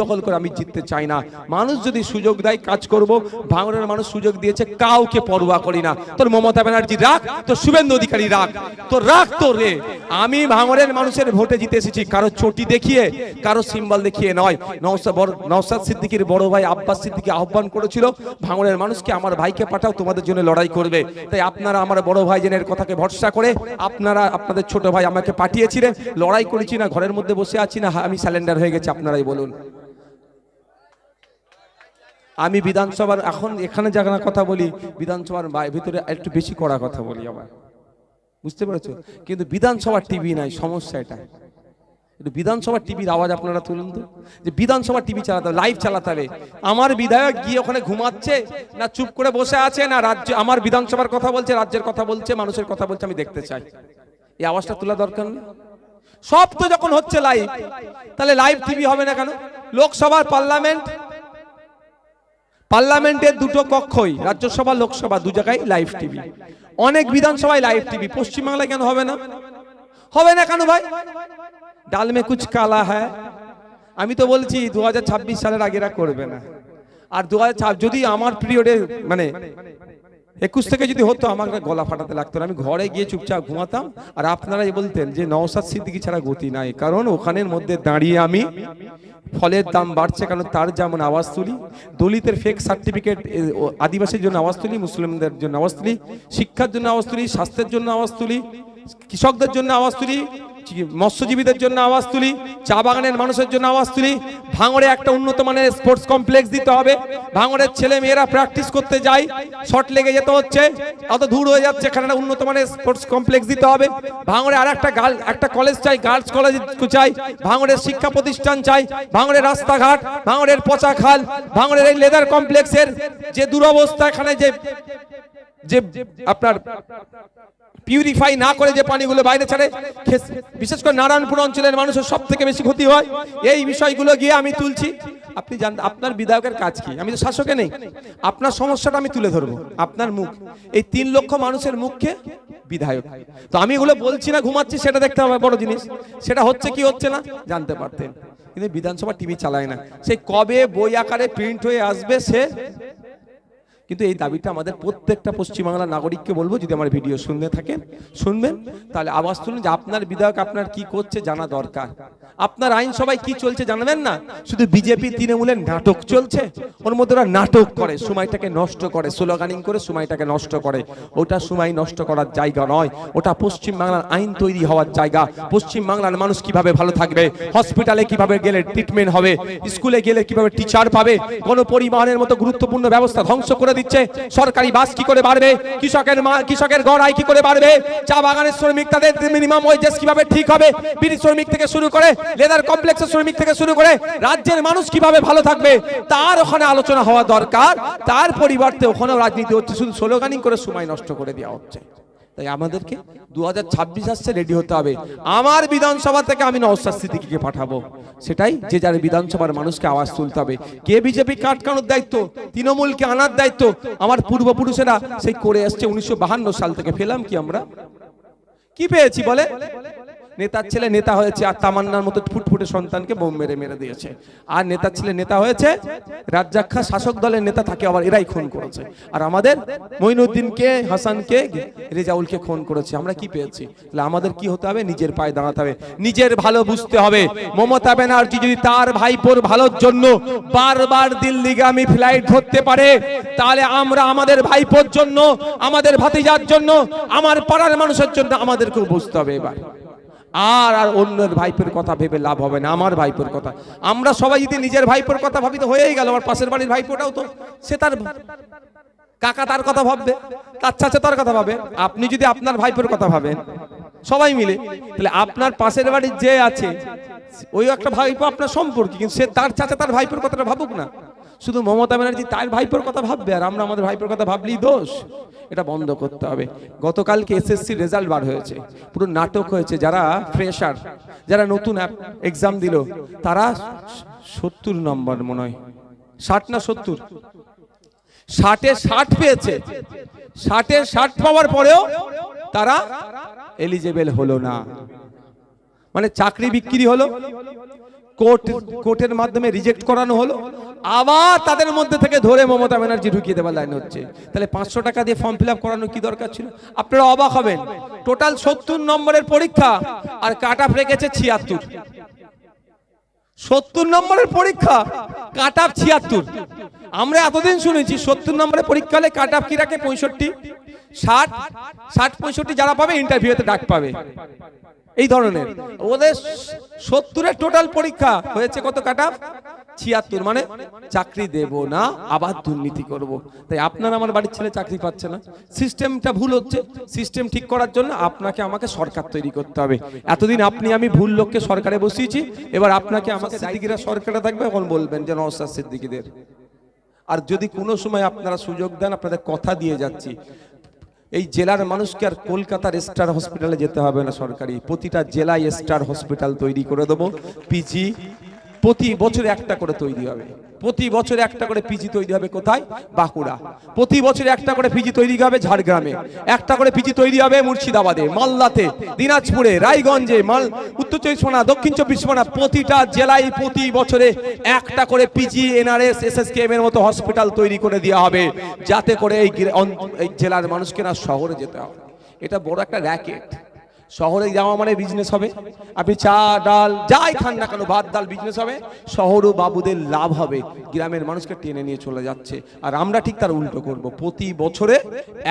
দখল করে আমি জিততে চাই না। মানুষ যদি সুযোগ দেয়, কাজ করব। ভাঙনের মানুষ সুযোগ দিয়েছে, কাউকে পরোয়া করি না। তোর মমতা ব্যানার্জি রাখ, তোর শুভেন্দু অধিকারী রাখ। তোর রাখ তোর রে। আমি ভাঙনের মানুষের ভোটে জিতে এসেছি। কারও চটি দেখিয়ে, কারও সিম্বল দেখিয়ে নয়। নওসাদ সিদ্দিকীর বড় ভাই আব্বাস সিদ্দিকী আহ্বান করেছিল, ভাঙনের মানুষকে আমার ভাইকে পাঠাও, তোমাদের জন্য লড়াই করবে। তাই আপনারা আমার বড় ভাই জেনের কথাকে ভরসা করে, আপনারা, আপনাদের ছোট ভাই আমাকে পাঠিয়েছিলেন। লড়াই করেছি না, ঘরের মধ্যে বসে আছি না, আমি স্যালেন্ডার হয়ে গেছি, আপনারাই বলুন। আমি বিধানসভার, এখন এখানে যারা কথা বলি, বিধানসভার ভিতরে একটু বেশি কড়া কথা বলি আবার। বুঝতে পেরেছ? কিন্তু বিধানসভার টিভি নাই, সমস্যা এটা। বিধানসভার টিভির আওয়াজ আপনারা তুলুন তো। যে বিধানসভার টিভি চালাতে হবে লাইভ চালাতে হবে। আমার বিধায়ক গিয়ে ওখানে ঘুমাচ্ছে না চুপ করে বসে আছে না রাজ্য, আমার বিধানসভার কথা বলছে, রাজ্যের কথা বলছে, মানুষের কথা বলছে, আমি দেখতে চাই। এই আওয়াজটা তোলা দরকার নেই? সব তো যখন হচ্ছে লাইভ, তাহলে লাইভ টিভি হবে না কেন? লোকসভার পার্লামেন্ট পার্লামেন্টের দুটো কক্ষই, রাজ্যসভা, লোকসভা, দু জায়গায় লাইভ টিভি অনেক বিধানসভায় লাইভ টিভি পশ্চিমবাংলায় কেন হবে না? হবে না কেন ভাই? ডালমে কুচ কালা হ্যাঁ আমি তো বলছি দু হাজার ছাব্বিশ সালের আগেরা করবে না। আর দু যদি আমার পিরিয়ডে মানে একুশ থেকে যদি হতো আমাকে গলা ফাটাতে লাগতো না আমি ঘরে গিয়ে চুপচাপ ঘুমাতাম। আর আপনারাই বলতেন যে নওসাদ সিদ্দিকি ছাড়া গতি নাই কারণ ওখানের মধ্যে দাঁড়িয়ে আমি ফলের দাম বাড়ছে কারণ তার যেমন আওয়াজ তুলি দলিতের ফেক সার্টিফিকেট আদিবাসীর জন্য আওয়াজ তুলি মুসলিমদের জন্য আওয়াজ তুলি শিক্ষার জন্য আওয়াজ তুলি স্বাস্থ্যের জন্য আওয়াজ তুলি কৃষকদের জন্য আওয়াজ তুলি মৎস্যজীবীদের জন্য আওয়াজ তুলি, চা বাগানের মানুষের জন্য আওয়াজ তুলি, ভাঙড়ে একটা উন্নত মানের স্পোর্টস কমপ্লেক্স দিতে হবে, ভাঙড়ের ছেলে মেয়েরা প্র্যাকটিস করতে যায় শর্ট লেগে যেতে হচ্ছে অত দূর হয়ে যাচ্ছে, এখানে একটা উন্নত মানের স্পোর্টস কমপ্লেক্স দিতে হবে, ভাঙড়ে আর একটা গার্ল, একটা কলেজ চাই গার্লস কলেজ চাই, ভাঙড়ের শিক্ষা প্রতিষ্ঠান চাই, ভাঙড়ের রাস্তাঘাট, ভাঙড়ের পচা খাল, ভাঙড়ের এই লেদার কমপ্লেক্সের যে দুরবস্থা, এখানে যে যে আপনার পিউরিফাই না করে যে পানিগুলো বাইরে ছাড়ে বিশেষ করে নারায়ণপুর অঞ্চলের মানুষের সব থেকে বেশি ক্ষতি হয়। এই বিষয়গুলো গিয়ে আমি তুলছি। আপনি জান আপনার বিধায়কের কাজ কি? আমি তো শাসকে নেই। আপনার সমস্যাটা আমি তুলে ধরবো। আপনার মুখ। এই তিন লক্ষ মানুষের মুখকে বিধায়ক। তো আমি এগুলো বলছি না, ঘুমাচ্ছি, সেটা দেখতে হবে, বড় জিনিস। সেটা হচ্ছে কি হচ্ছে না, জানতে পারতেন। কিন্তু বিধানসভা টিভি চালায় না। সেই কবে বই আকারে প্রিন্ট হয়ে আসবে, সে কিন্তু এই দাবিটা আমাদের প্রত্যেকটা পশ্চিমবাংলার নাগরিককে বলব, যদি আমার ভিডিও শুনতে থাকেন, শুনবেন, তাহলে আওয়াজ তুলুন যে আপনার বিধায়ক আপনার কি করছে জানা দরকার। আপনার আইনসভায় কি চলছে জানাবেন না? শুধু বিজেপি তৃণমূলের নাটক চলছে। ওর মধ্যে ওরা নাটক করে, সময়টাকে নষ্ট করে, স্লোগানিং করে সময়টাকে নষ্ট করে। ওটা সময় নষ্ট করার জায়গা নয়। ওটা পশ্চিমবাংলার আইন তৈরি হওয়ার জায়গা। পশ্চিমবাংলার মানুষ কীভাবে ভালো থাকবে? হসপিটালে কীভাবে গেলে ট্রিটমেন্ট হবে? স্কুলে গেলে কীভাবে টিচার পাবে? কোন পরিবহনের মতো গুরুত্বপূর্ণ ব্যবস্থা ধ্বংস করে দিচ্ছে। সরকারি বাস কি করে বাড়বে? কৃষকের মা- কৃষকের গড় আয় কি করে বাড়বে? চা বাগানের শ্রমিক তাদের মিনিমাম ওয়েজেস কীভাবে ঠিক হবে? বিড়ি শ্রমিক থেকে শুরু করে লেদার কমপ্লেক্সের শ্রমিক থেকে শুরু করে রাজ্যের মানুষ কীভাবে ভালো থাকবে, তার ওখানে আলোচনা হওয়া দরকার। তার পরিবর্তে ওখানেও রাজনীতি হচ্ছে, শুধু স্লোগানিং করে সময় নষ্ট করে দেওয়া হচ্ছে। তাই আমাদেরকে দু হাজার ছাব্বিশ আসছে রেডি হতে হবে। আমার বিধানসভা থেকে আমি নওসাদ সিদ্দিকিকে পাঠাবো। সেটাই যে যার বিধানসভার মানুষকে আওয়াজ তুলতে হবে। কে বিজেপি কাটকানোর দায়িত্ব, তৃণমূলকে আনার দায়িত্ব, আমার পূর্বপুরুষেরা সেই করে আসছে উনিশশো সাল থেকে। পেলাম কি আমরা? কি পেয়েছি বলে? নেতার ছেলে নেতা হয়েছে আর তামান্নার মতো ফুটফুটে সন্তানকে বোম মেরে মেরে দিয়েছে। আর নেতার ছেলে নেতা হয়েছে রাজ্জাক্ষা শাসক দলের নেতা তাকে আবার এরাই খুন করেছে। আর আমাদের মঈনুদ্দিনকে হাসানকে, রেজাউলকে খুন করেছে। আমরা কি পেয়েছি? তাহলে আমাদের কি হতে হবে? নিজের পায়ে দাঁড়াতে হবে। নিজের ভালো বুঝতে হবে। মমতা ব্যানার্জি যদি তার ভাইপোর ভালোর জন্য বারবার দিল্লিগামী ফ্লাইট ধরতে পারে, তাহলে আমরা আমাদের ভাইপোর জন্য, আমাদের ভাতিজার জন্য, আমার পাড়ার মানুষের জন্য আমাদেরকেও বুঝতে হবে এবার। আর আর অন্যের ভাইপোর কথা ভেবে লাভ হবে না, আমার ভাইপোর কথা। আমরা সবাই যদি নিজের ভাইপোর কথা ভাবি তো হয়েই গেল, আমার পাশের বাড়ির ভাইপোটাও তো, সে তার কাকা তার কথা ভাববে, তার চাচা তার কথা ভাবে, আপনি যদি আপনার ভাইপোর কথা ভাবেন, সবাই মিলে, তাহলে আপনার পাশের বাড়ির যে আছে, ওই একটা ভাইপো আপনার সম্পর্কে, কিন্তু সে তার চাচা তার ভাইপোর কথাটা ভাবুক না। শুধু মমতা ব্যানার্জি তার ভাইপোর কথা ভাববে আর আমরা আমাদের ভাইপোর কথা ভাবলেই দোষ। এটা বন্ধ করতে হবে। গতকালকে এসএসসি রেজাল্ট বার হয়েছে। পুরো নাটক হয়েছে যারা ফ্রেশার যারা নতুন এক্সাম দিল, তারা সত্তর নম্বর মনে হয়। ষাট না সত্তর? ষাটে ষাট পেয়েছে। ষাটে ষাট পাওয়ার পরেও তারা এলিজেবেল হলো না। মানে চাকরি বিক্রি হলো, কোর্ট, কোর্টের মাধ্যমে রিজেক্ট করানো হলো আবার তাদের মধ্যে থেকে ধরে মমতা ব্যানার্জি ঢুকিয়ে দেওয়ার লাইন হচ্ছে। তাহলে পাঁচশো টাকা দিয়ে ফর্ম ফিল আপ করানো কি দরকার ছিল? আপনারা অবাক হবেন। টোটাল সত্তর নম্বরের পরীক্ষা আর কাট আপ রেখেছে ছিয়াত্তর। সত্তর নম্বরের পরীক্ষা কাট আপ ছিয়াত্তর। আমরা এতদিন শুনেছি সত্তর নম্বরের পরীক্ষা হলে কাট কি রাখে পঁয়ষট্টি। ষাট। ষাট, পঁয়ষট্টি যারা পাবে ইন্টারভিউতে ডাক পাবে। এই ধরনের। ওদের সত্তরের টোটাল পরীক্ষা হয়েছে কত কাট আপ ছিয়াত্তর মানে চাকরি দেব না, আবার দুর্নীতি করব। তাই আপনার আমার বাড়ির ছেলে চাকরি পাচ্ছে না। সিস্টেমটা ভুল হচ্ছে। সিস্টেম ঠিক করার জন্য আপনাকে আমাকে সরকার তৈরি করতে হবে। এতদিন আপনি, আমি ভুল লোককে সরকারে বসিয়েছি। এবার আপনাকে আমাকে সিদ্দিকিরা সরকারে থাকবে, এখন বলবেন যে নওসাদ সিদ্দিকিদের। আর যদি কোনো সময় আপনারা সুযোগ দেন, আপনাদের কথা দিয়ে যাচ্ছি। এই জেলার মানুষকে আর কলকাতার স্টার হসপিটালে যেতে হবে না সরকারি। প্রতিটা জেলায় স্টার হসপিটাল তৈরি করে দেবো। পিজি প্রতি বছরে একটা করে তৈরি হবে। প্রতি বছরে একটা করে পিজি তৈরি হবে কোথায়? বাঁকুড়া। প্রতি বছরে একটা করে পিজি তৈরি হবে ঝাড়গ্রামে। একটা করে পিজি তৈরি হবে মুর্শিদাবাদে, মালদাতে, দিনাজপুরে, রায়গঞ্জে, মাল উত্তর চব্বিশ পরগনা, দক্ষিণ চব্বিশ পরগনা, প্রতিটা জেলায় প্রতি বছরে একটা করে পিজি, এনআরএস, এসএসকেএম এর মতো হসপিটাল তৈরি করে দেওয়া হবে। যাতে করে এই এই জেলার মানুষকে না শহরে যেতে হবে। এটা বড় একটা র্যাকেট। শহরে যাওয়া মানে বিজনেস হবে। আপনি চা, ডাল, যাই খান না কেন, ভাত, ডাল বিজনেস হবে। শহর ও বাবুদের লাভ হবে। গ্রামের মানুষকে টেনে নিয়ে চলে যাচ্ছে। আর আমরা ঠিক তার উল্টো করব। প্রতি বছরে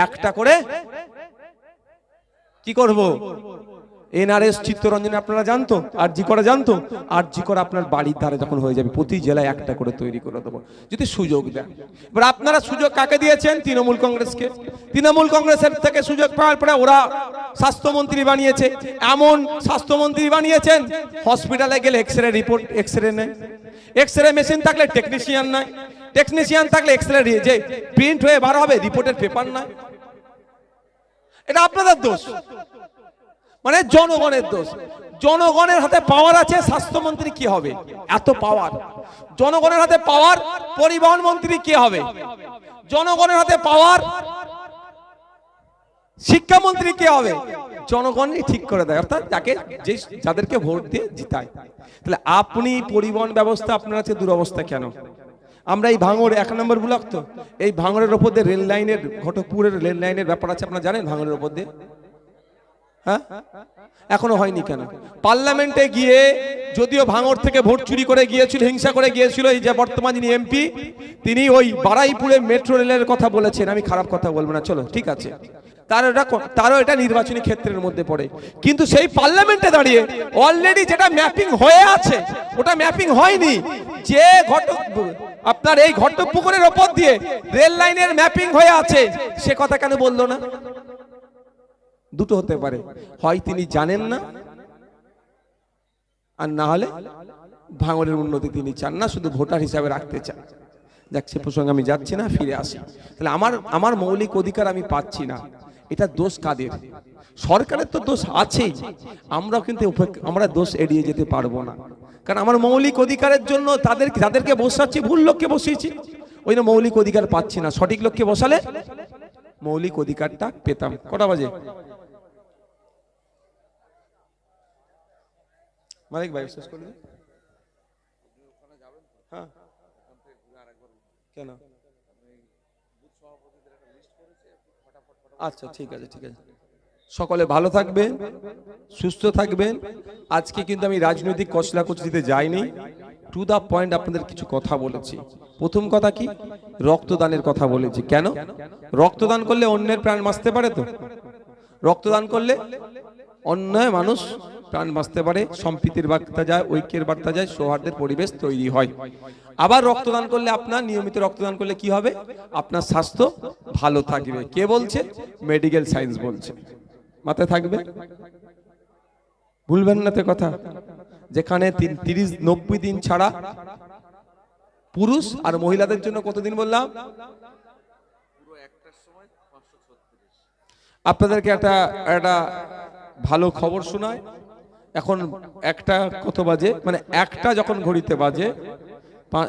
একটা করে কি করব? এনআরএস চিত্তরঞ্জনে আপনারা জানতো, আর জি করা জানতো, আর জি করা আপনার বাড়ির ধারে যখন হয়ে যাবে, প্রতি জেলায় একটা করে তৈরি করে দেবো, যদি সুযোগ দেন। এবার আপনারা সুযোগ কাকে দিয়েছেন? তৃণমূল কংগ্রেসকে। তৃণমূল কংগ্রেসের থেকে সুযোগ পাওয়ার পরে ওরা স্বাস্থ্যমন্ত্রী বানিয়েছে। এমন স্বাস্থ্যমন্ত্রী বানিয়েছেন, হসপিটালে গেলে X ray report X ray নেয়। এক্স রে মেশিন থাকলে টেকনিশিয়ান নাই টেকনিশিয়ান থাকলে এক্স রে, যে প্রিন্ট হয়ে বার হবে, রিপোর্টের পেপার নাই এটা আপনাদের দোষ। মানে জনগণের দোষ। জনগণের হাতে পাওয়ার আছে, স্বাস্থ্যমন্ত্রী কি হবে? এত পাওয়ার জনগণের হাতে পাওয়ার পরিবহন মন্ত্রী কি হবে? জনগণের হাতে পাওয়ার শিক্ষামন্ত্রী কে হবে? জনগণই ঠিক করে দেয়, অর্থাৎ যাকে যে যাদেরকে ভোট দিয়ে জিতায়। তাহলে আপনি পরিবহন ব্যবস্থা, আপনার আছে দুরবস্থা কেন? আমরা এই ভাঙড় এক নম্বর ব্লক তো। এই ভাঙড়ের ওপর দিয়ে রেল লাইনের, ঘটকপুরের রেল লাইনের ব্যাপার আছে, আপনারা জানেন ভাঙড়ের ওপর দিয়ে? হ্যাঁ? এখনও হয়নি কেন? পার্লামেন্টে গিয়ে যদিও ভাঙর থেকে ভোট চুরি করে গিয়েছিল, হিংসা করে গিয়েছিল এই যে বর্তমান যিনি এমপি, তিনি ওই বারাইপুরে মেট্রো রেলের কথা বলেছেন। আমি খারাপ কথা বলব না, চলো, ঠিক আছে। তার এটা তারও এটা নির্বাচনী ক্ষেত্রের মধ্যে পড়ে। কিন্তু সেই পার্লামেন্টে দাঁড়িয়ে অলরেডি যেটা ম্যাপিং হয়ে আছে, ওটা ম্যাপিং হয়নি। যে ঘটক আপনার এই ঘটপুকুরের ওপর দিয়ে রেল লাইনের ম্যাপিং হয়ে আছে, সে কথা কেন বলল না? দুটো হতে পারে। হয় তিনি জানেন না, আর না হলে ভাঙরের উন্নতি তিনি চান না, শুধু ভোটার হিসাবে রাখতে চান। যাক, সে প্রসঙ্গে আমি যাচ্ছি না, ফিরে আসি। তাহলে আমার আমার মৌলিক অধিকার আমি পাচ্ছি না। এটা দোষ কাদের? সরকারের তো দোষ আছেই। আমরাও কিন্তু আমরা দোষ এড়িয়ে যেতে পারব না। কারণ আমার মৌলিক অধিকারের জন্য তাদের যাদেরকে বসাচ্ছি, ভুল লোককে বসিয়েছি। ওই জন্য মৌলিক অধিকার পাচ্ছি না। সঠিক লোককে বসালে মৌলিক অধিকারটা পেতাম। কটা বাজে? মালিক ভাই শেষ করে হ্যাঁ। কেন? আচ্ছা ঠিক আছে ঠিক আছে। সকলে ভালো থাকবেন, সুস্থ থাকবেন। আজকে কিন্তু আমি রাজনৈতিক কচলাকচলিতে যাইনি। টু দা পয়েন্ট আপনাদের কিছু কথা বলেছি। প্রথম কথা কি? রক্তদানের কথা বলেছি। কেন? রক্তদান করলে অন্যের প্রাণ বাঁচতে পারে তো? রক্তদান করলে অন্য মানুষ প্রাণ বাঁচতে পারে, সম্প্রীতির বার্তা যায়, ঐক্যের বার্তা যায়, সৌহার্দ্যের পরিবেশ তৈরি হয়। আবার রক্তদান করলে আপনার, নিয়মিত রক্তদান করলে কি হবে? আপনার স্বাস্থ্য ভালো থাকবে। কে বলছে? মেডিকেল সায়েন্স বলছে। মাথায় থাকবে? ভুলবেন না তো কথা। যেখানে তিরিশ, নব্বই দিন ছাড়া পুরুষ আর মহিলাদের জন্য কতদিন বললাম? আপনাদেরকে একটা একটা ভালো খবর শোনায়। এখন একটা কত বাজে? মানে একটা যখন ঘড়িতে বাজে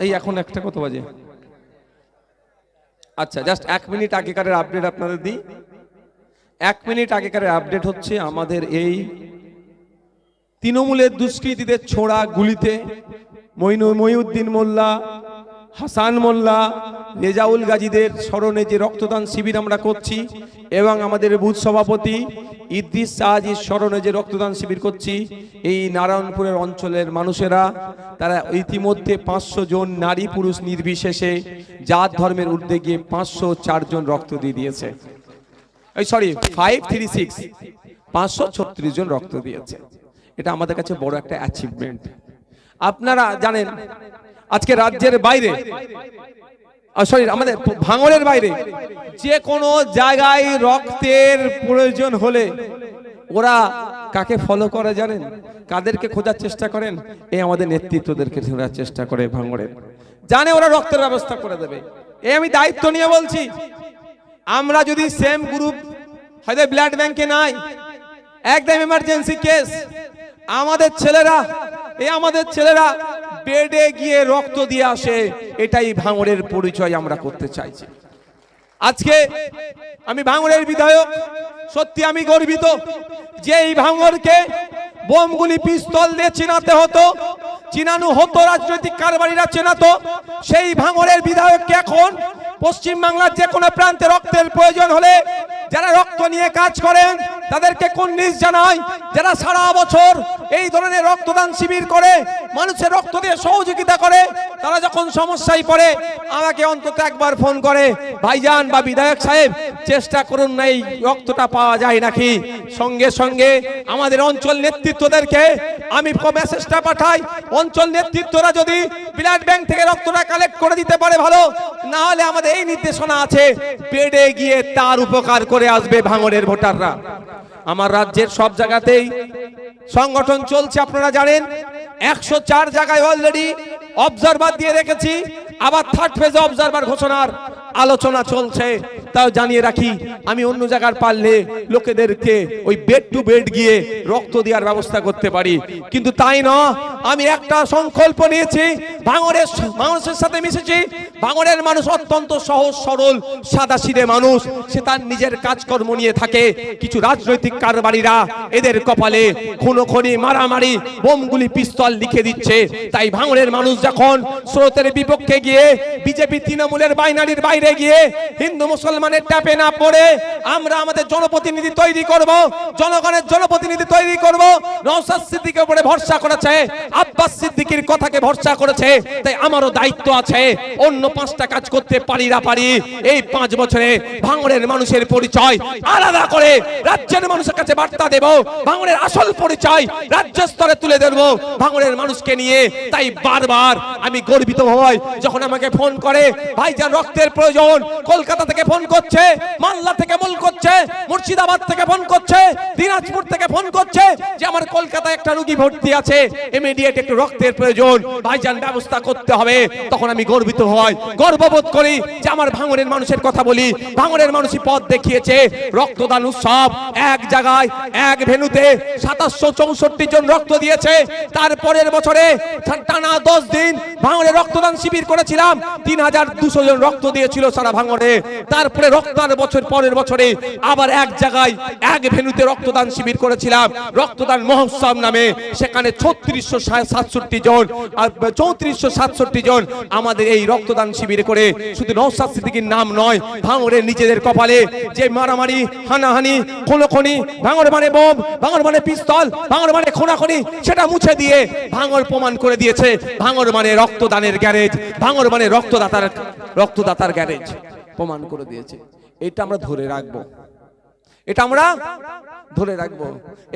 এই এখন একটা কত বাজে? আচ্ছা জাস্ট এক মিনিট আগেকারের আপডেট আপনাদের দিই। এক মিনিট আগেকারের আপডেট হচ্ছে আমাদের এই তৃণমূলের দুষ্কৃতীদের ছোড়া গুলিতে মইনু মইউদ্দিন মোল্লা, হাসান মোল্লা রেজাউল গাজীদের স্মরণে যে রক্তদান শিবির আমরা করছি এবং আমাদের বুথ সভাপতি ইদ্রিস শাহজির স্মরণে যে রক্তদান শিবির করছি, এই নারায়ণপুরের অঞ্চলের মানুষেরা, তারা ইতিমধ্যে পাঁচশো জন নারী পুরুষ নির্বিশেষে জাত ধর্মের ঊর্ধ্বে গিয়ে পাঁচশো চারজন রক্ত দিয়ে দিয়েছে। এই সরি ফাইভ থ্রি সিক্স পাঁচশো ছত্রিশ জন রক্ত দিয়েছে। এটা আমাদের কাছে বড় একটা অ্যাচিভমেন্ট আপনারা জানেন, আজকে রাজ্যের বাইরে সরি আমাদের ভাঙড়ের বাইরে। যে কোনো জায়গায় রক্তের প্রয়োজন হলে ওরা কাকে ফলো করে জানেন? কাদেরকে খোঁজার চেষ্টা করেন? এই আমাদের নেতৃত্বদেরকে খোঁজার চেষ্টা করে ভাঙড়ের জানে ওরা রক্তের ব্যবস্থা করে দেবে। এই আমি দায়িত্ব নিয়ে বলছি, আমরা যদি সেম গ্রুপ হয়তো ব্লাড ব্যাংকে নাই, একদম এমার্জেন্সি কেস আমাদের ছেলেরা, এই আমাদের ছেলেরা বেডে গিয়ে রক্ত দিয়ে আসে, এটাই ভাঙড়ের পরিচয় আমরা করতে চাইছি। আজকে আমি ভাঙড়ের বিধায়ক, সত্যি আমি গর্বিত যে এই ভাঙড়কে বোমগুলি পিস্তল দিয়ে চিনাতে হতো, চিনানো হতো, রাজনৈতিক কারবারিরা চেনাতো। সেই ভাঙড়ের বিধায়ককে এখন পশ্চিম বাংলার যে কোনো প্রান্তে রক্তের প্রয়োজন হলে যারা রক্ত নিয়ে কাজ করেন তাদেরকে কুন্নিস জানাই? যারা সারা বছর এই ধরনের রক্তদান শিবির করে, মানুষের রক্ত দিয়ে সহযোগিতা করে, তারা যখন সমস্যায় পড়ে, আমাকে অন্তত একবার ফোন করে, ভাইজান বা বিধায়ক সাহেব, চেষ্টা করুন না এই রক্তটা পাওয়া যায় নাকি? সঙ্গে সঙ্গে আমাদের অঞ্চল নেতৃত্বদেরকে আমি মেসেজটা পাঠাই। অঞ্চল নেতৃত্বরা যদি ব্লাড ব্যাংক থেকে রক্তটা কালেক্ট করে দিতে পারে ভালো। না হলে আমাদের এই নির্দেশনা আছে পেডে গিয়ে তার উপকার করে আসবে ভাঙড়ের ভোটাররা। আমার রাজ্যের সব জায়গাতেই সংগঠন চলছে, আপনারা জানেন। একশো চার জায়গায় অলরেডি অবজারভার দিয়ে রেখেছি, আবার থার্ড ফেজে অবজারভার ঘোষণার। আলোচনা চলছে, তাও জানিয়ে রাখি, আমি অন্য জায়গার পারলে লোকেদেরকে ওই বেড টু বেড গিয়ে রক্ত দেওয়ার ব্যবস্থা করতে পারি। কিন্তু তাই না, আমি একটা সংকল্প নিয়েছি, ভাঙরের মানুষের সাথে মিশেছি, ভাঙরের মানুষ অত্যন্ত সহজ, সরল সাদা সিধে মানুষ, সে তার নিজের কাজকর্ম নিয়ে থাকে, কিছু রাজনৈতিক কারবারিরা এদের কপালে খুনো খনি মারামারি, বোমগুলি পিস্তল লিখে দিচ্ছে। তাই ভাঙরের মানুষ যখন স্রোতের বিপক্ষে গিয়ে বিজেপি, তৃণমূলের বাইনারির বাইরে গিয়ে হিন্দু মুসলমানের ট্যাপে না পড়ে আমরা আমাদের জনপ্রতিনিধি তৈরি করব, জনগণের জনপ্রতিনিধি তৈরি করব। নওশাদ সিদ্দিকের উপরে ভরসা করেছে, আব্বাস সিদ্দিকির কথাকে ভরসা করেছে, তাই আমারও দায়িত্ব আছে, অন্য পাঁচটা কাজ করতে পারি না পারি, এই পাঁচ বছরে ভাঙড়ের মানুষের পরিচয় আলাদা করে রাজ্যের মানুষের কাছে বার্তা দেব, ভাঙড়ের আসল পরিচয় রাজ্য স্তরে তুলে ধরব, ভাঙড়ের মানুষকে নিয়ে। তাই বারবার আমি গর্বিত হই, যখন আমাকে ফোন করে, ভাইজান, রক্তের প্রয়োজন কলকাতা থেকে ফোন করছে মালদা থেকে করছে, মুর্শিদাবাদ থেকে ফোন করছে, দিনাজপুর থেকে ফোন করছে যে আমার কলকাতায় একটা রুগী ভর্তি আছে ইমিডিয়েট একটু রক্তের প্রয়োজন, ভাইজান ব্যবস্থা করতে হবে। তখন আমি গর্বিত হই, গর্ববোধ করি যে আমার ভাঙড়ের মানুষের কথা বলি ভাঙড়ের মানুষই পথ দেখিয়েছে, রক্তদান উৎসব এক জায়গায়, এক ভেনুতে সাতাশশো চৌষট্টি জন রক্ত দিয়েছে। তারপরের বছরে টানা দশ দিন ভাঙড়ে রক্তদান শিবির করেছিলাম, তিন হাজার দুশো জন রক্ত দিয়েছিল সারা ভাঙড়ে তারপরে রক্তদান বছর পরের বছরে আবার এক জায়গায় এক ভেনুতে রক্তদান শিবির করেছিলাম। রক্তদান মহোৎসব নামে। সেখানে ছত্রিশশো সাতষট্টি জন আর চৌত্রিশশো সাতষট্টি জন আমাদের এই রক্তদান শিবির করে শুধু নৌসাদ সিদ্দিকির নাম নয় ভাঙড়ের নিজেদের কপালে যে মারামারি, হানাহানি, খোলখনি ভাঙড় মানে বোম ভাঙড় মানে পিস্তল ভাঙড় মানে খোনাখনি সেটা মুছে দিয়ে ভাঙড় প্রমাণ করে দিয়েছে। ভাঙড় মানে রক্তদানের গ্যারেজ ভাঙড় মানে রক্তদাতার রক্তদাতার গ্যারেজ প্রমাণ করে দিয়েছে। এটা আমরা ধরে রাখব। এটা আমরা ধরে রাখব।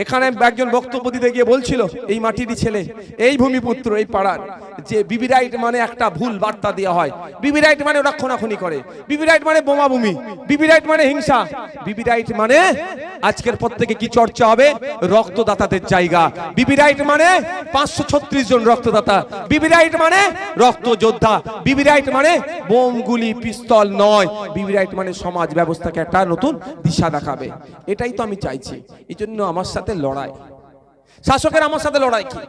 এখানে একজন বক্তব্য দিতে গিয়ে বলছিল, এই মাটিরই ছেলে, এই ভূমিপুত্র, এই পাড়ার যে বিবি রাইট মানে একটা ভুল বার্তা দেওয়া হয়। বিবি রাইট মানে ওরা খোনাখুনি করে। বিবি রাইট মানে বোমা ভূমি বিবি রাইট মানে হিংসা। বিবি রাইট মানে আজকের পর থেকে কি চর্চা হবে? রক্তদাতাদের জায়গা। বিবি রাইট মানে পাঁচশো ছত্রিশ জন রক্তদাতা। বিবি রাইট মানে রক্ত যোদ্ধা। বিবি রাইট মানে বোম গুলি পিস্তল নয়। বিবি রাইট মানে সমাজ ব্যবস্থাকে একটা নতুন দিশা দেখাবে। এটাই তো আমি চাইছি। এই জন্য আমার সাথে লড়াই। শাসকের আমার সাথে লড়াই কি?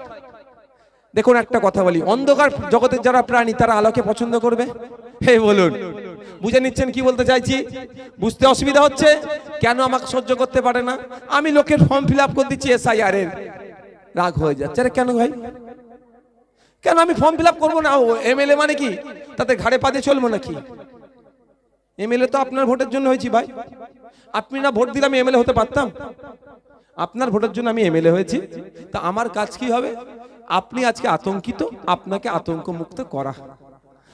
দেখুন, একটা কথা বলি। অন্ধকার জগতের যারা প্রাণী, তারা আলোকে পছন্দ করবে? হে, বলুন। বুঝে নিচ্ছেন কি বলতে চাইছি? বুঝতে অসুবিধা হচ্ছে? কেন আমাকে সহ্য করতে পারে না? আমি লোকের ফর্ম ফিল আপ করে দিচ্ছি এসআইআর এর। রাগ হয়ে যাচ্ছে। আরে কেন ভাই? কেন আমি ফর্ম ফিল আপ করব না? এমএলএ মানে কি? তাতে ঘাড়ে পাতে চলবো নাকি? এমএলএ তো আপনার ভোটের জন্য হয়েছি ভাই। আপনি না ভোট দিলে আমি এমএলএ হতে পারতাম? আপনার ভোটের জন্য আমি এমএলএ হয়েছি। তা আমার কাজ কি হবে? আপনি আজকে আতঙ্কিত, আপনাকে আতঙ্ক মুক্ত করা।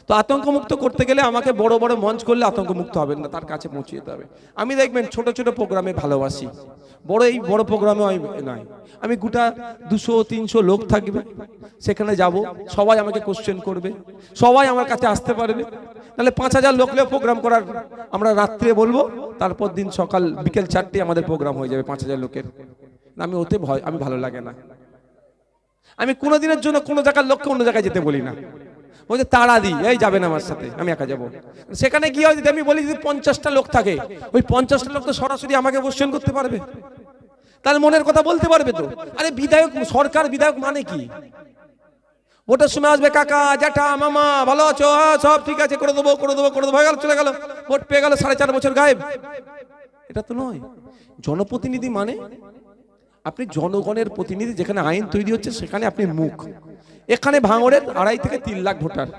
তো আতঙ্ক মুক্ত করতে গেলে আমাকে বড় বড় মঞ্চ করলে আতঙ্ক মুক্ত হবেন না, তার কাছে পৌঁছে যেতে হবে। আমি দেখবেন ছোট ছোট প্রোগ্রামে ভালোবাসি। বড় এই বড় প্রোগ্রামে নয়। আমি গোটা দুশো, তিনশো লোক থাকবে। সেখানে যাব। সবাই আমাকে কোশ্চেন করবে। সবাই আমার কাছে আসতে পারবে। তাহলে পাঁচ হাজার লোক প্রোগ্রাম করার আমরা রাত্রে বলব, তারপর দিন সকাল, বিকেল চারটে আমাদের প্রোগ্রাম হয়ে যাবে পাঁচ হাজার লোকের। আমি ওতে ভয়, আমি ভালো লাগে না। আমি কোনো দিনের জন্য কোনো জায়গার লোককে অন্য জায়গায় যেতে বলি না। বলছে তাড়া দিই এই যাবে না আমার সাথে, আমি একা যাব। সেখানে গিয়ে যদি আমি বলি যদি পঞ্চাশটা লোক থাকে, ওই পঞ্চাশটা লোক তো সরাসরি আমাকে কোশ্চেন করতে পারবে। তার মনের কথা বলতে পারবে তো। আরে, বিধায়ক, সরকার বিধায়ক মানে কি? ভোটের সময় আসবে কাকা জ্যাঠা মামা ভালো আছো? হ্যাঁ, সব ঠিক আছে করে দেবো করে দেবো করে দেবো। হয়ে গেল চলে গেল। ভোট পেয়ে গেল সাড়ে চার বছর গায়েব। এটা তো নয়। জনপ্রতিনিধি মানে আপনি জনগণের প্রতিনিধি যেখানে আইন তৈরি হচ্ছে সেখানে আপনি মুখ। এখানে ভাঙড়ের আড়াই থেকে তিন লাখ ভোটার।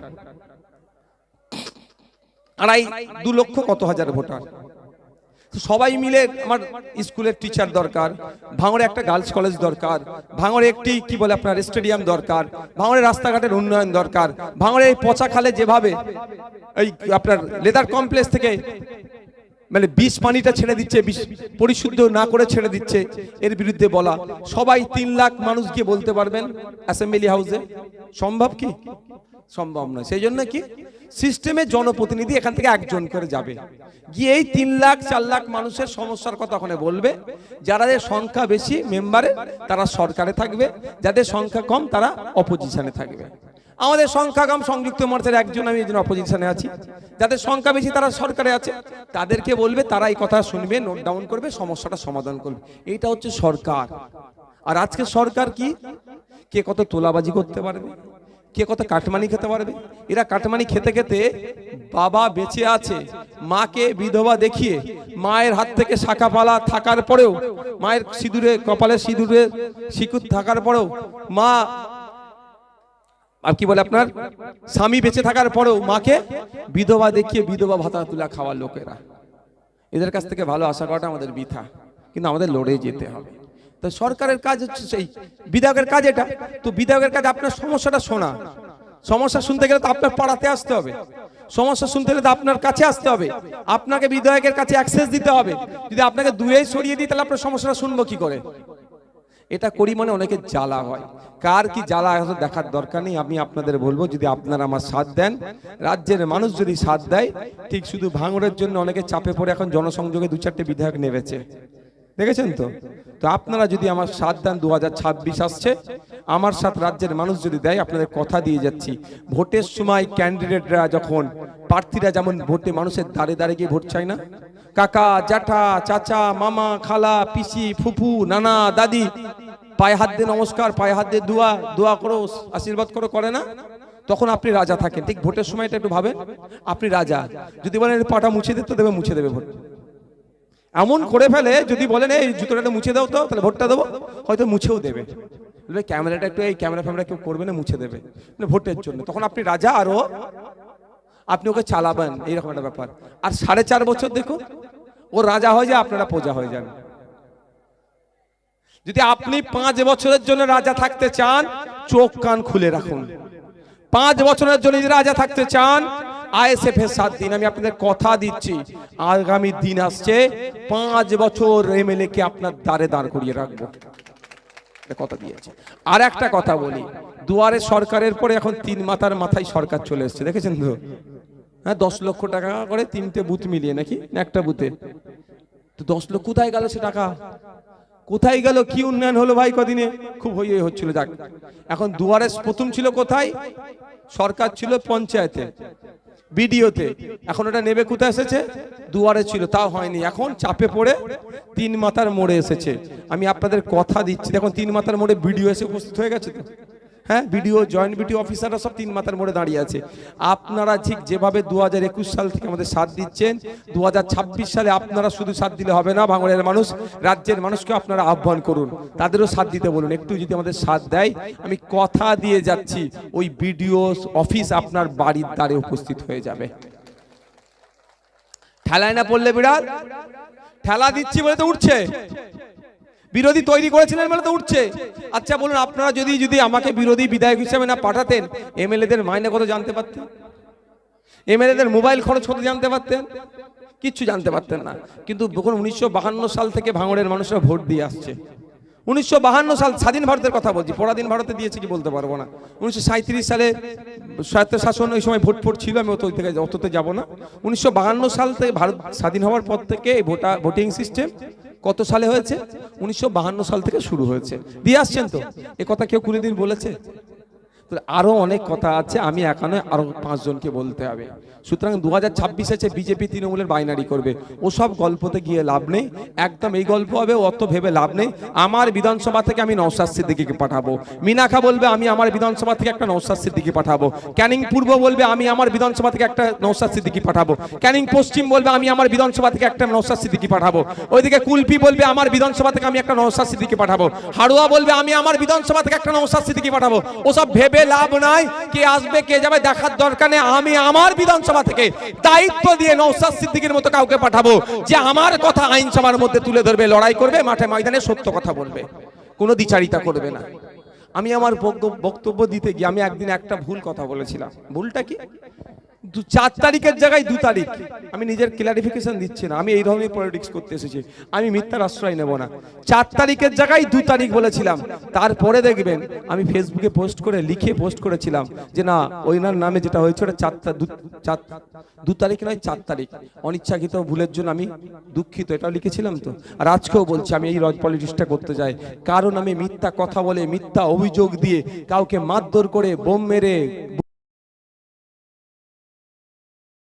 আড়াই দু লক্ষ কত হাজার ভোটার? সবাই মিলে আমার স্কুলের টিচার দরকার, ভাঙড়ে একটা গার্লস কলেজ দরকার, ভাঙড়ে একটি কি বলে আপনার স্টেডিয়াম দরকার, ভাঙড়ে রাস্তাঘাটের উন্নয়ন দরকার, ভাঙড়ে এই পচা খালে যেভাবে এই আপনার লেদার কমপ্লেক্স থেকে মানে বিষ পানিটা ছেড়ে দিচ্ছে, বিষ পরিশুদ্ধ না করে ছেড়ে দিচ্ছে, এর বিরুদ্ধে বলা। সবাই তিন লাখ মানুষ গিয়ে বলতে পারবেন অ্যাসেম্বলি হাউসে সম্ভব কি? সম্ভব নয়। সেই জন্য কি? সিস্টেমে জনপ্রতিনিধি এখান থেকে একজন করে যাবে। গিয়ে এই তিন লাখ, চার লাখ মানুষের সমস্যার কথা ওখানে বলবে। যাদের সংখ্যা বেশি মেম্বারে, তারা সরকারে থাকবে। যাদের সংখ্যা কম, তারা অপোজিশনে থাকবে। আমাদের সংখ্যা কম সংযুক্ত মোর্চার একজন, আমি এই জন্য অপোজিশনে আছি। যাদের সংখ্যা বেশি, তারা সরকারে আছে। তাদেরকে বলবে, তারা এই কথা শুনবে নোট ডাউন করবে, সমস্যাটা সমাধান করবে। এইটা হচ্ছে সরকার। আর আজকে সরকার কি? কে কত তোলাবাজি করতে পারবে? কে কত কাটমানি খেতে পারবে? এরা কাটমানি খেতে খেতে বাবা বেঁচে আছে, মাকে বিধবা দেখিয়ে মায়ের হাত থেকে শাখা পালা থাকার পরেও, মায়ের সিঁদুরে, কপালে সিঁদুরে শিকুর থাকার পরেও, মা, আর কি বলে আপনার? স্বামী বেঁচে থাকার পরেও মাকে বিধবা দেখিয়ে বিধবা ভাতা তুলা খাওয়ার লোকেরা। এদের কাছ থেকে ভালো আশা করাটা আমাদের বৃথা, কিন্তু আমাদের লড়ে যেতে হবে। তো সরকারের কাজ হচ্ছে সেই। বিধায়কের কাজ এটা। তো বিধায়কের কাজ আপনার সমস্যাটা শোনা। সমস্যা শুনতে গেলে তো আপনার পাড়াতে আসতে হবে। সমস্যা শুনতে গেলে তো আপনার কাছে আসতে হবে। আপনাকে বিধায়কের কাছে অ্যাক্সেস দিতে হবে। যদি আপনাকে দূরেই সরিয়ে দিই, তাহলে আপনার সমস্যাটা শুনব কি করে? এটা করি মানে অনেকে জ্বালা হয়। কার কি জ্বালা হয়তো দেখার দরকার নেই। আমি আপনাদের বলব, যদি আপনারা আমার সাথ দেন, রাজ্যের মানুষ যদি সাথ দেয়, ঠিক শুধু ভাঙড়ের জন্য অনেকে চাপে পড়ে এখন জনসংযোগে দু চারটে বিধায়ক নেমেছে। দেখেছেন তো? তো আপনারা যদি আমার সাত দেন দু আসছে, আমার সাথ রাজ্যের মানুষ যদি দেয়, আপনাদের কথা দিয়ে যাচ্ছি। ভোটের সময় ক্যান্ডিডেটরা যখন, প্রার্থীরা যেমন ভোটে মানুষের দাঁড়ে দাঁড়িয়ে গিয়ে ভোট চায় না? কাকা, জ্যাঠা, চাচা, মামা, খালা, পিসি, ফুফু, নানা, দাদি, পায়ে হাত দিয়ে নমস্কার, পায়ে হাত দিয়ে দোয়া দোয়া করো, আশীর্বাদ করো, করে না? তখন আপনি রাজা থাকেন। ঠিক ভোটের সময়টা একটু ভাবেন? আপনি রাজা। যদি বলেন, পাটা মুছে দিতে দেবে, মুছে দেবে ভোট। এমন করে ফেলে যদি বলেন এই জুতোটা মুছে দাও তো তাহলে ভোটটা দেবো। হয়তো মুছেও দেবে। ক্যামেরাটা একটু এই ক্যামেরা ফ্যামেরা কেউ করবে না মুছে দেবে। মানে ভোটের জন্য। তখন আপনি রাজা আরও আপনি ওকে চালাবেন এইরকম একটা ব্যাপার। আর সাড়ে চার বছর দেখুন ও রাজা হয়ে যায় আপনারা প্রজা হয়ে যান। যদি আপনি পাঁচ বছরের জন্য রাজা থাকতে চান চোখ কান খুলে রাখুন। পাঁচ বছরের জন্য যদি রাজা থাকতে চান আইএসএফ এর সাত দিন, আমি আপনাদের কথা দিচ্ছি। আগামী দিন আসছে, পাঁচ বছর এমএলএ কে আপনার দ্বারে দাঁড় করিয়ে রাখব। কথা দিয়েছে। আর একটা কথা বলি, দুয়ারে সরকারের পরে এখন তিন মাথার মাথায় সরকার চলে এসছে, দেখেছেন তো? হ্যাঁ দশ লক্ষ টাকা করে তিনটে বুথ মিলিয়ে নাকি? একটা বুথে। তো দশ লক্ষ কোথায় গেল সে টাকা? কোথায় গেল, কি উন্নয়ন হলো ভাই কদিনে? খুব হই হই হচ্ছিল, যাক। এখন দুয়ারে প্রথম ছিল কোথায়? সরকার ছিল পঞ্চায়েতে। বিডিওতে এখন ওটা নেবে কোথায় এসেছে? দুয়ারে ছিল, তাও হয়নি। এখন চাপে পড়ে তিন মাতার মোড়ে এসেছে। আমি আপনাদের কথা দিচ্ছি। এখন তিন মাতার মোড়ে ভিডিও এসে উপস্থিত হয়ে গেছে হ্যাঁ বিডিও জয়েন্ট বিডিও অফিসাররা সব তিন মাথার মোড়ে দাঁড়িয়ে আছে। আপনারা ঠিক যেভাবে দু হাজার একুশ সাল থেকে আমাদের সাথ দিচ্ছেন দু হাজার ছাব্বিশ সালে আপনারা শুধু সাথ দিলে হবে না ভাঙড়ের মানুষ রাজ্যের মানুষকে আপনারা আহ্বান করুন। তাদেরও সাথ দিতে বলুন। একটু যদি আমাদের সাথ দেয় আমি কথা দিয়ে যাচ্ছি। ওই বিডিও অফিস আপনার বাড়ির দ্বারে উপস্থিত হয়ে যাবে। ঠেলায় না পড়লে বিড়াল? ঠেলা দিচ্ছি বলে তো উঠছে। বিরোধী তৈরি করেছিলেন বলে তো উঠছে। আচ্ছা বলুন, আপনারা যদি যদি আমাকে বিরোধী বিধায়ক হিসেবে না পাঠাতেন, এমএলএদের মাইনে কত জানতে পারতেন? এমএলএদের মোবাইল খরচ কত জানতে পারতেন? কিচ্ছু জানতে পারতেন না। কিন্তু যখন উনিশশো সাল থেকে ভাঙড়ের মানুষরা ভোট দিয়ে আসছে। উনিশশো সাল স্বাধীন ভারতের কথা বলছি, পরাধীন ভারতে দিয়েছে কি বলতে পারব না। উনিশশো সালে স্বায়ত্ত শাসন ওই সময় ভোট ফোট ছিল, আমি অত থেকে, অততে যাব না। উনিশশো সাল থেকে ভারত স্বাধীন হওয়ার পর থেকে ভোটা, ভোটিং সিস্টেম কত সালে হয়েছে? উনিশশো সাল থেকে শুরু হয়েছে। দিয়ে আসছেন তো? এ কথা কেউ কুড়ি দিন বলেছে? তো আরও অনেক কথা আছে, আমি এখানে আরও পাঁচজনকে বলতে হবে। সুতরাং দু হাজার ছাব্বিশে বিজেপি তৃণমূলের বাইনারি করবে। ওসব গল্পতে গিয়ে লাভ নেই। একদম এই গল্প হবে, অত ভেবে লাভ নেই। আমার বিধানসভা থেকে আমি নৌসাদ সিদ্দিকিকে পাঠাবো। মিনাখা বলবে, আমি আমার বিধানসভা থেকে একটা নৌসাদ সিদ্দিকি পাঠাবো। ক্যানিং পূর্ব বলবে, আমি আমার বিধানসভা থেকে একটা নৌসাদ সিদ্দিকি পাঠাবো। ক্যানিং পশ্চিম বলবে, আমি আমার বিধানসভা থেকে একটা নৌসাদ সিদ্দিকি পাঠাবো। ওইদিকে কুলপি বলবে, আমার বিধানসভা থেকে আমি একটা নৌসাদ সিদ্দিকি পাঠাবো। হাড়ুয়া বলবে, আমি আমার বিধানসভা থেকে একটা নৌসাদ সিদ্দিকি পাঠাবো। ওসব ভেবে লাভ নাই। কে আসবে, কে যাবে, দেখার দরকার নেই। আমি আমার বিধানসভা থেকে দায়িত্ব দিয়ে নৌসাদ সিদ্দিকির মতো কাউকে পাঠাবো, যে আমার কথা আইনসভার মধ্যে তুলে ধরবে, লড়াই করবে, মাঠে ময়দানে সত্য কথা বলবে। কোনো দ্বিচারিতা করবে না। আমি আমার বক্তব্য- বক্তব্য দিতে গিয়ে আমি একদিন একটা ভুল কথা বলেছিলাম। ভুলটা কি? দু চার তারিখের জায়গায় দু তারিখ। আমি নিজের ক্লারিফিকেশন দিচ্ছি না। আমি এই ধরনের পলিটিক্স করতে এসেছি। আমি মিথ্যার আশ্রয় নেব না। চার তারিখের জায়গায় দু তারিখ বলেছিলাম। তারপরে দেখবেন আমি ফেসবুকে পোস্ট করে, লিখে পোস্ট করেছিলাম যে না, ওইনার নামে যেটা হয়েছে ওটা চার চার দু তারিখ নয়, চার তারিখ। অনিচ্ছাকৃত ভুলের জন্য আমি দুঃখিত। এটাও লিখেছিলাম তো। আর আজকেও বলছি, আমি এই রজ পলিটিক্সটা করতে যাই। কারণ আমি মিথ্যা কথা বলে, মিথ্যা অভিযোগ দিয়ে কাউকে মারধর করে, বোম মেরে